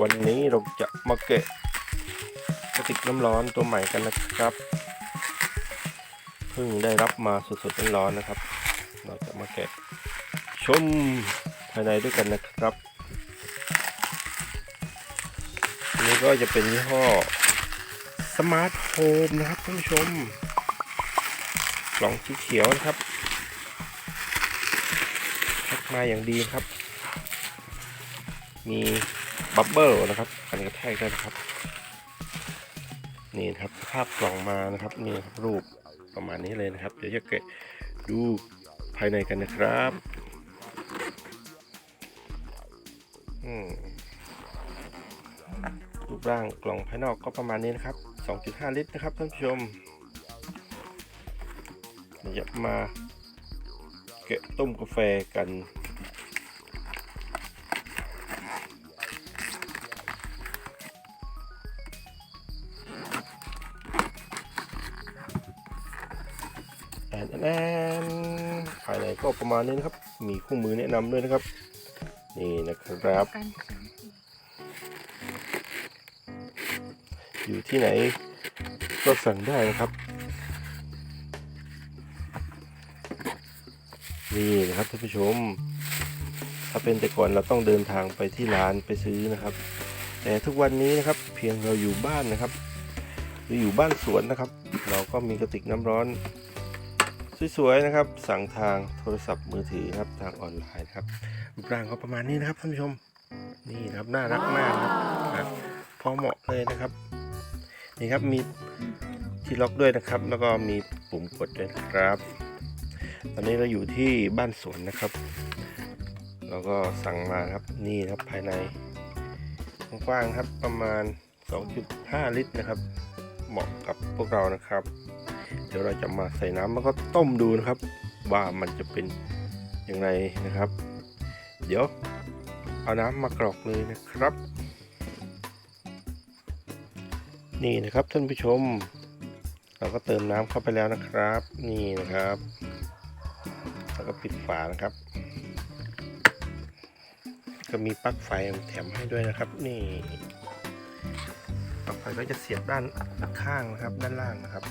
วันนี้เราจะมาเกะกระติกน้ำร้อนตัวใหม่กันนะครับเพิ่งได้รับมาสดๆร้อนๆนะครับ เราจะมาแกะชมภายในด้วยกันนะครับนนี้ก็จะเป็นยี่ห้อสมาร์ทโฮมนะครับท่านผู้ชมกล่องสีเขียวนะครับพ็คมาอย่างดีครับ มี บับเบิลนะครับกันกระแทกได้นะครับ นี่นะครับภาพกล่องมานะครับนี่ครับรูปประมาณนี้เลยนะครับ เดี๋ยวจะแกะดูภายในกันนะครับรูปร่างกล่องภายนอกก็ประมาณนี้นะครับ 2.5 ลิตรนะครับท่านผู้ชมเดี๋ยวมาแกะต้มกาแฟกัน แอนแอนภายในก็ประมาณนี้นะครับ มีคู่มือแนะนำด้วยนะครับ นี่นะครับกันสามปีอยู่ที่ไหนก็สั่งได้นะครับ นี่นะครับท่านผู้ชม ถ้าเป็นแต่ก่อนเราต้องเดินทางไปที่ร้านไปซื้อนะครับ แต่ทุกวันนี้นะครับเพียงเราอยู่บ้านนะครับ หรืออยู่บ้านสวนนะครับ เราก็มีกระติกน้ำร้อน สวยๆนะครับ สั่งทางโทรศัพท์มือถือครับทางออนไลน์นะครับรูปร่างก็ประมาณนี้นะครับท่านผู้ชมนี่ครับน่ารักมากนะครับพอเหมาะเลยนะครับนี่ครับมีที่ล็อกด้วยนะครับ แล้วก็มีปุ่มกดด้วยครับ ตอนนี้เราอยู่ที่บ้านสวนนะครับเราก็สั่งมาครับนี่ครับภายในกว้างครับประมาณ 2.5 ลิตรนะครับ เหมาะกับพวกเรานะครับ เดี๋ยวเราจะมาใส่น้ำแล้วก็ต้มดูนะครับ ว่ามันจะเป็นอย่างไรนะครับ เดี๋ยวเอาน้ำมากรอกเลยนะครับ นี่นะครับท่านผู้ชม เราก็เติมน้ำเข้าไปแล้วนะครับ นี่นะครับแล้วก็ปิดฝานะครับ ก็มีปลั๊กไฟแถมให้ด้วยนะครับ นี่ปลั๊กไฟก็จะเสียบด้านข้างนะครับ ด้านล่างนะครับ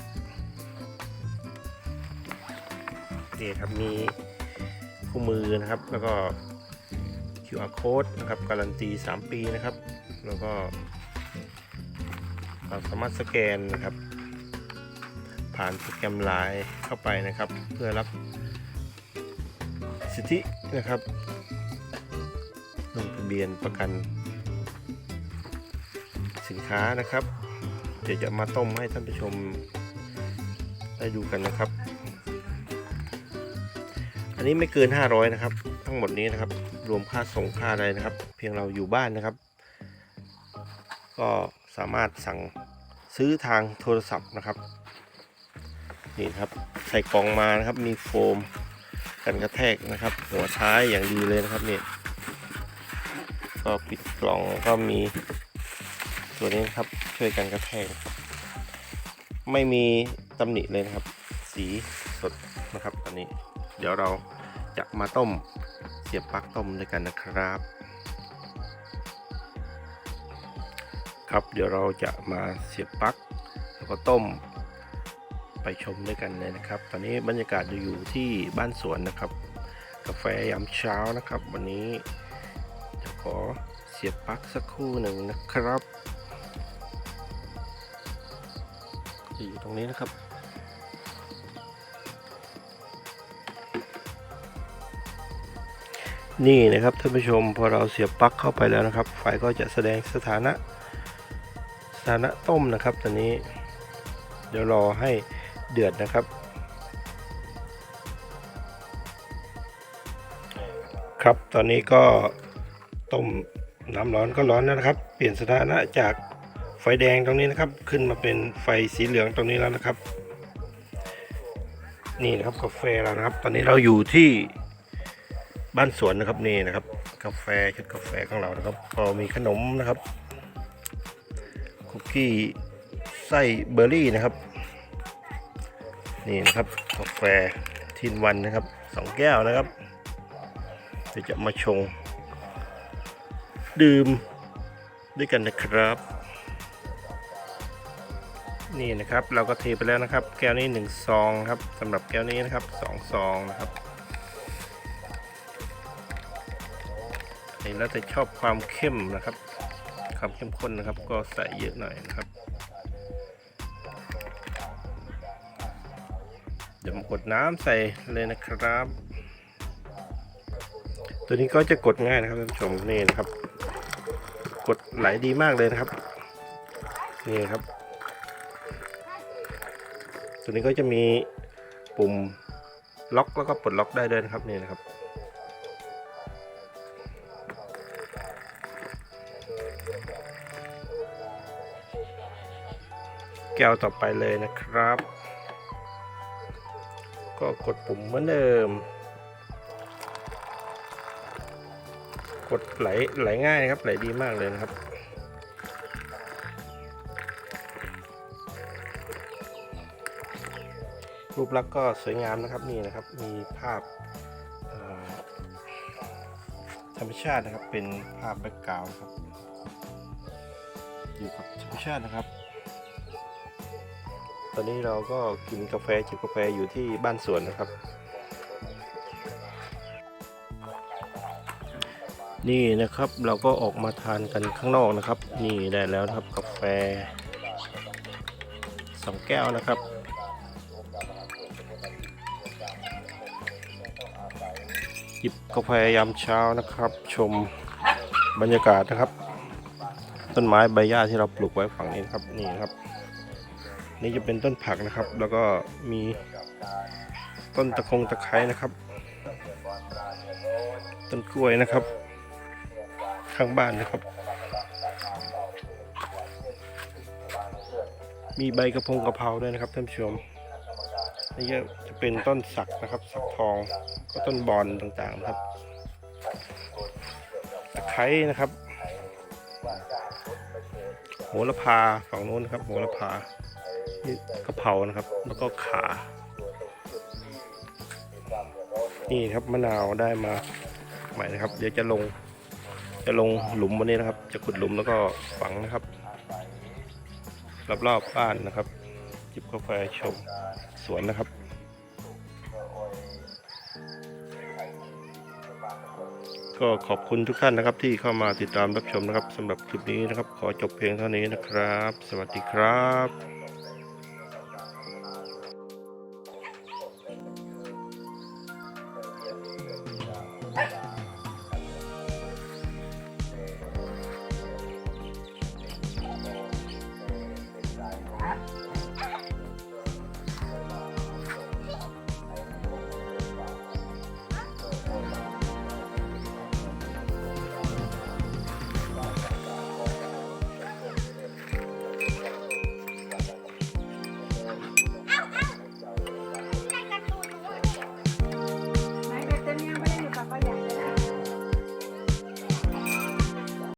นี่ครับมีคู่มือนะครับ แล้วก็ QR code นะครับ การันตี 3 ปีนะครับ แล้วก็เราสามารถสแกนนะครับ ผ่านโปรแกรมไลน์เข้าไปนะครับ เพื่อรับสิทธินะครับลงทะเบียนประกัน สินค้านะครับ เดี๋ยวจะมาต้มให้ท่านผู้ชมได้ดูกันนะครับ อันนี้ไม่เกิน 500 นะครับ ทั้งหมดนี้นะครับ รวมค่าส่งค่าอะไรนะครับ เพียงเราอยู่บ้านนะครับ ก็สามารถสั่งซื้อทางโทรศัพท์นะครับ นี่ครับใส่กล่องมานะครับ มีโฟมกันกระแทกนะครับ หัวท้ายอย่างดีเลยนะครับนี่ก็ปิดกล่องก็มีตัวนี้นะครับช่วยกันกระแทกไม่มีตำหนิเลยนะครับ สีสดนะครับตอนนี้ เดี๋ยวเราจะมาต้มเสียบปลั๊กต้มด้วยกันนะครับ ครับเดี๋ยวเราจะมาเสียบปลั๊กแล้วก็ต้มไปชมด้วยกันเลยนะครับ ตอนนี้บรรยากาศอยู่ที่บ้านสวนนะครับ กาแฟยามเช้านะครับ วันนี้จะขอเสียบปลั๊กสักครู่หนึ่งนะครับจะอยู่ตรงนี้นะครับ นี่นะครับท่านผู้ชมพอเราเสียบปลั๊กเข้าไปแล้วนะครับ ไฟก็จะแสดงสถานะสถานะต้มนะครับตอนนี้ เดี๋ยวรอให้เดือดนะครับ ครับตอนนี้ก็ต้มน้ำร้อนก็ร้อนแล้วนะครับ เปลี่ยนสถานะจากไฟแดงตรงนี้นะครับ ขึ้นมาเป็นไฟสีเหลืองตรงนี้แล้วนะครับ นี่นะครับกาแฟแล้วนะครับ ตอนนี้เราอยู่ที่ บ้านสวนนะครับนี่นะครับ กาแฟชุดกาแฟของเรานะครับก็มีขนมนะครับคุกกี้ไส้เบอร์รี่นะครับ นี่นะครับกาแฟทินวันนะครับสองแก้วนะครับเดี๋ยวจะมาชง ดื่มด้วยกันนะครับ นี่นะครับเราก็เทไปแล้วนะครับ แก้วนี้หนึ่งซองครับสำหรับแก้วนี้นะครับสองซองนะครับ แล้วแต่ชอบความเข้มนะครับ ความเข้มข้นนะครับ ก็ใส่เยอะหน่อยนะครับ เดี๋ยวมากดน้ำใส่เลยนะครับ ตัวนี้ก็จะกดง่ายนะครับท่านผู้ชมนี่นะครับ กดไหลดีมากเลยนะครับ นี่ครับ ตัวนี้ก็จะมีปุ่มล็อกแล้วก็ปลดล็อกได้ด้วยนะครับนี่นะครับ ก้วต่อไปเลยนะครับ ก็กดปุ่มเหมือนเดิม กดไหลไหลง่ายนะครับไหลดีมากเลยนะครับรูปลักษณ์ก็สวยงามนะครับนี่นะครับมีภาพธรรมชาตินะครับเป็นภาพแบ็กกราวด์ครับอยู่กับธรรมชาตินะครับ ตอนนี้เราก็กินกาแฟจิบกาแฟอยู่ที่บ้านสวนนะครับ นี่นะครับเราก็ออกมาทานกันข้างนอกนะครับ นี่ได้แล้วนะครับกาแฟสองแก้วนะครับหยิบกาแฟยามเช้านะครับ ชมบรรยากาศนะครับ ต้นไม้ใบหญ้าที่เราปลูกไว้ฝั่งนี้ครับนี่ครับ นี่จะเป็นต้นผักนะครับ แล้วก็มีต้นตะคงตะไคร้นะครับ ต้นกล้วยนะครับ ข้างบ้านนะครับ มีใบกระพงกระเพราด้วยนะครับท่านผู้ชมนี่จะเป็นต้นสักนะครับ สักทองก็ต้นบอนต่างๆนะครับตะไคร้นะครับโหระพาฝั่งโน้นครับโหระพา นี่กะเพรานะครับ แล้วก็ขา นี่ครับมะนาวได้มาใหม่นะครับ เดี๋ยวจะลง จะลงหลุมวันนี้นะครับ จะขุดหลุมแล้วก็ฝังนะครับรอบๆบ้านนะครับ จิบกาแฟชมสวนนะครับก็ขอบคุณทุกท่านนะครับที่เข้ามาติดตามรับชมนะครับสำหรับคลิปนี้นะครับ ขอจบเพียงเท่านี้นะครับ สวัสดีครับ